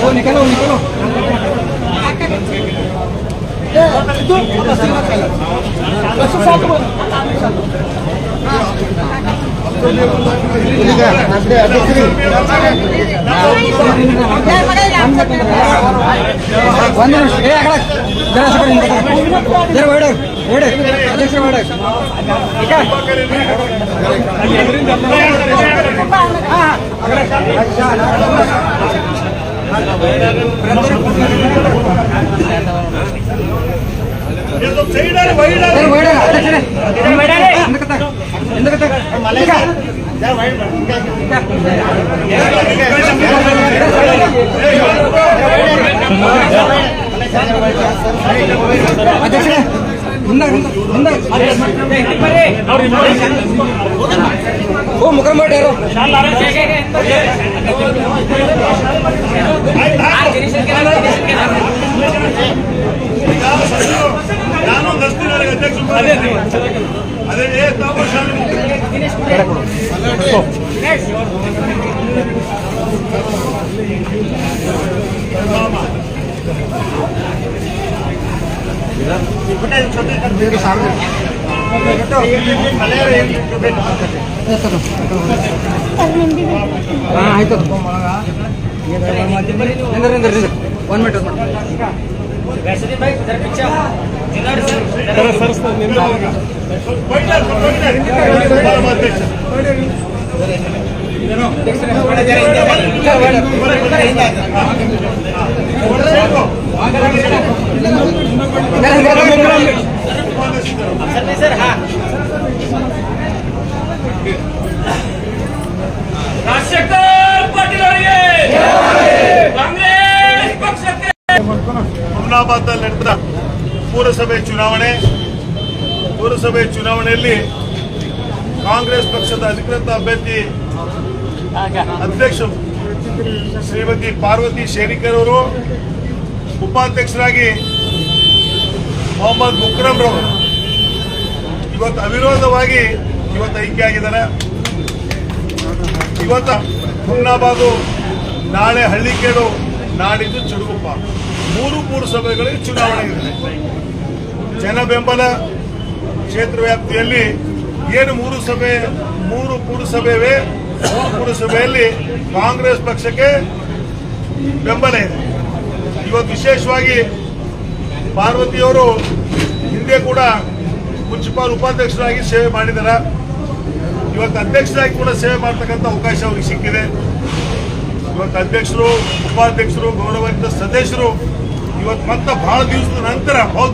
वो निकलो निकलो itu masuk satu ini. kan nanti ada sini ಕಡೆ. ಜರ ಹೊರಡು, ಅಧ್ಯಕ್ಷರೇ. ಹಿಂದಕ್ಕೆ ತ. ಹಿಂದಕ್ಕೆ ತ. ಈಗ. ಅಧ್ಯಕ್ಷರೇ ಹಿಂದೆ ಹಿಂದೆ ಓ ಮುಖ ಮಾಡಿ ಯಾರು ನಾನು ಅದೇ ತಾವು ಶಾಲೆ ಆಯ್ತು. One minute one minute Rajashekhar Patil ಅವರಿಗೆ ಕಾಂಗ್ರೆಸ್ ಪಕ್ಷಕ್ಕೆ ಹುಮ್ನಾಬಾದ್ನಲ್ಲಿ ನಡೆದ ಪುರಸಭೆ ಚುನಾವಣೆ, ಪುರಸಭೆ ಚುನಾವಣೆಯಲ್ಲಿ ಕಾಂಗ್ರೆಸ್ ಪಕ್ಷದ ಅಧಿಕೃತ ಅಭ್ಯರ್ಥಿ ಅಧ್ಯಕ್ಷ ಶ್ರೀಮತಿ ಪಾರ್ವತಿ ಶೇರಿಕರ್ ಅವರು, ಉಪಾಧ್ಯಕ್ಷರಾಗಿ ಮೊಹಮ್ಮದ್ ಮುಕ್ರಮ್ ರವರು. ಇವತ್ತು ಅವಿರೋಧವಾಗಿ ಇವತ್ತು ಐಕ್ಯ ಆಗಿದ್ದಾರೆ ಇವತ್ತು ಹುಮ್ನಾಬಾದು ನಾಳೆ ಹಳ್ಳಿಕೇಡು ನಾಡಿದ್ದು ಚುರುಗುಪ್ಪ ಮೂರು ಪುರಸಭೆಗಳಿಗೆ ಚುನಾವಣೆ ಇದೆ ಜನ ಬೆಂಬಲ ಕ್ಷೇತ್ರ ವ್ಯಾಪ್ತಿಯಲ್ಲಿ ಏನು ಮೂರು ಸಭೆ, ಮೂರು ಪುರಸಭೆವೆ ಮೂರು ಪುರಸಭೆಯಲ್ಲಿ ಕಾಂಗ್ರೆಸ್ ಪಕ್ಷಕ್ಕೆ ಬೆಂಬಲ ಇದೆ. ಇವತ್ತು ವಿಶೇಷವಾಗಿ ಪಾರ್ವತಿಯವರು ಹಿಂದೆ ಕೂಡ ಮುನ್ಸಿಪಾಲ್ ಉಪಾಧ್ಯಕ್ಷರಾಗಿ ಸೇವೆ ಮಾಡಿದ್ದಾರೆ ಇವತ್ತು ಅಧ್ಯಕ್ಷರಾಗಿ ಕೂಡ ಸೇವೆ ಮಾಡ್ತಕ್ಕಂಥ ಅವಕಾಶ ಅವ್ರಿಗೆ ಸಿಕ್ಕಿದೆ. ಇವತ್ತು ಅಧ್ಯಕ್ಷರು ಉಪಾಧ್ಯಕ್ಷರು ಗೌರವಾನ್ವಿತ ಸದಸ್ಯರು ಇವತ್ತು ಮತ್ತೆ ಬಹಳ ದಿವಸದ ನಂತರ